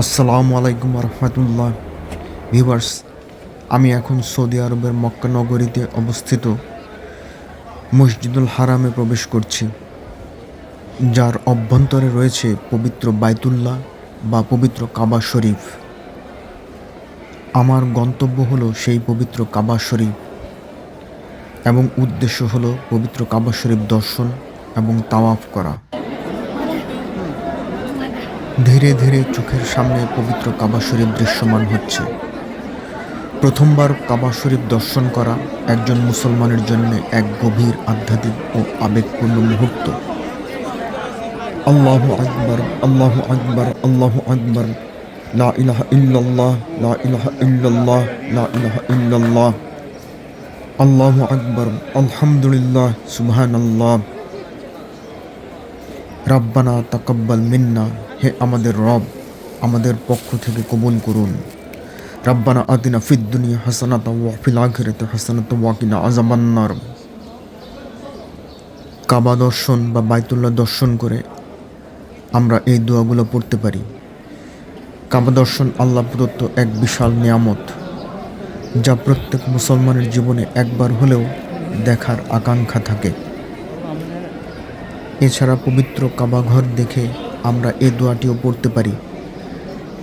আসসালামু আলাইকুম রহমতুল্লাহ ভিভার্স আমি এখন সৌদি আরবের মক্কা নগরীতে অবস্থিত মসজিদুল হারামে প্রবেশ করছি, যার অভ্যন্তরে রয়েছে পবিত্র বাইতুল্লাহ বা পবিত্র কাবা শরীফ। আমার গন্তব্য হলো সেই পবিত্র কাবা শরীফ এবং উদ্দেশ্য হলো পবিত্র কাবা শরীফ দর্শন এবং তাওয়াফ করা। ধীরে ধীরে চোখের সামনে পবিত্র কাবা শরীফ দৃশ্যমান হচ্ছে। প্রথমবার কাবা শরীফ দর্শন করা একজন মুসলমানের জন্য এক গভীর আধ্যাত্মিক ও আবেগপূর্ণ মুহূর্ত। আল্লাহ আকবর আল্লাহ আকবর আল্লাহ আকবর। লা ইলাহা ইল্লাল্লাহ, লা ইলাহা ইল্লাল্লাহ, লা ইলাহা ইল্লাল্লাহ। আল্লাহ আকবর, আলহামদুলিল্লাহ, সুবহানাল্লাহ। রব্বানা তাকাব্বাল মিন্না। হে আমাদের রব, আমাদের পক্ষ থেকে কবুল করুন। রব্বানা আতিনা ফিদ দুনিয়া হাসানাত ওয়া ফিল আখিরাতি হাসানাত ওয়া কিনা আযাবান্নার কাবা দর্শন বা বাইতুল্লাহ দর্শন করে আমরা এই দোয়াগুলো পড়তে পারি। কাবা দর্শন আল্লাহ প্রদত্ত এক বিশাল নিয়ামত, যা প্রত্যেক মুসলমানের জীবনে একবার হলেও দেখার আকাঙ্ক্ষা থাকে। এছাড়া পবিত্র কাবাঘর দেখে আমরা এ দোয়াটিও পড়তে পারি।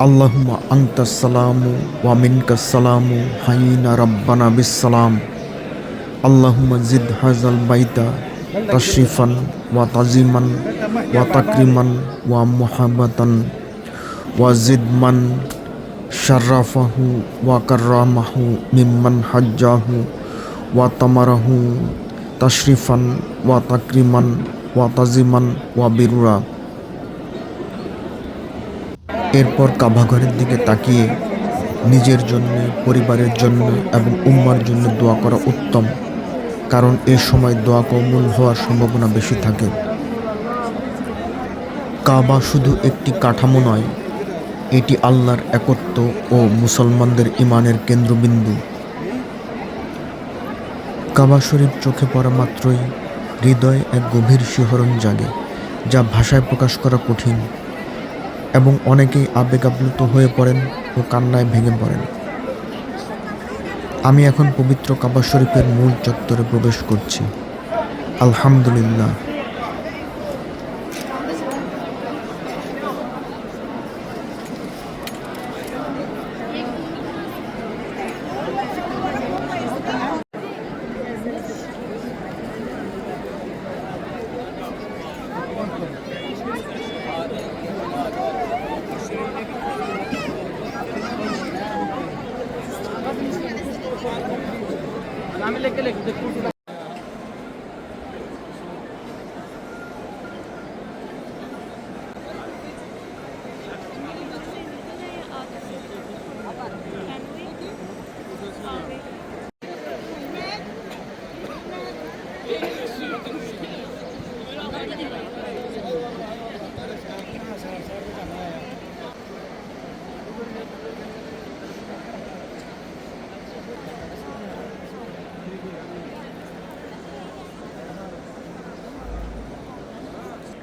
আল্লাহুমা আংতাসালামু ওয়া মিনকাসালামু হাইনা রব্বানা বিসালাম আল্লাহুমা জিদ হাজাল বাইতা তাশরিফান ওয়া তাজিমান ওয়া তাকরিমান ওয়া মুহাব্বাতান ওয়া জিদমান শাররাফাহু ওয়া কাররামাহু মিম্মান হাজ্জাহু ওয়া তামারাহু তাশরিফান ওয়া তাকরিমান ওয়া তাজিমান ওয়া বিরুরা। এরপর কাবাঘরের দিকে তাকিয়ে নিজের জন্য, পরিবারের জন্য এবং উম্মার জন্য দোয়া করা উত্তম, কারণ এ সময় দোয়া কবুল হওয়ার সম্ভাবনা বেশি থাকে। কাবা শুধু একটি কাঠামো নয়, এটি আল্লাহর একত্ব ও মুসলমানদের ইমানের কেন্দ্রবিন্দু। কাবা শরীফ চোখে পড়া মাত্রই হৃদয়ে এক গভীর শিহরণ জাগে, যা ভাষায় প্রকাশ করা কঠিন। এবং অনেকেই আবেগ আপ্লুত হয়ে পড়েন ও কান্নায় ভেঙে পড়েন। আমি এখন পবিত্র কাবা শরীফের মূল চত্বরে প্রবেশ করছি। আলহামদুলিল্লাহ। আমি লেখে লেখি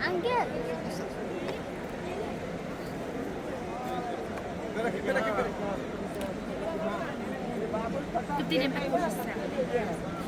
Angel. Tutti gli impegni.